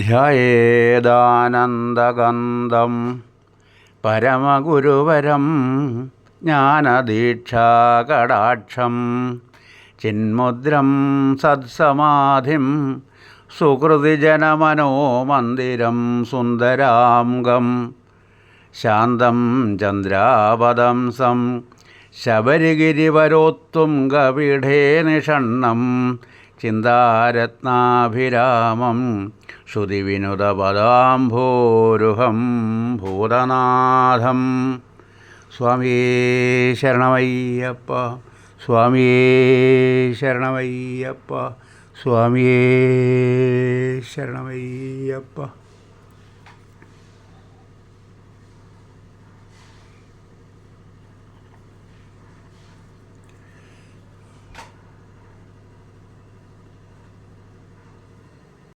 ധ്യേദാനന്ദഗന്ധം പരമഗുരുവരം ജ്ഞാനദീക്ഷാകടാക്ഷം. ചിന്മുദ്രം സത്സമാധിം സുഹൃതിജനമനോമന്ദിരം സുന്ദരാംഗം. ശാന്തം ചന്ദ്രാപദംസം ശബരിഗിരിവരോത്തുംഗപീഠേ നിഷണ്ണം. ചിന്താരത്നാഭിരാമം ശ്രുതിവിനുതപദാംഭോരുഹം ഭൂതനാഥം. സ്വാമിയേ ശരണമയ്യപ്പ സ്വാമിയേ ശരണമയ്യപ്പ സ്വാമിയേ ശരണമയ്യപ്പ.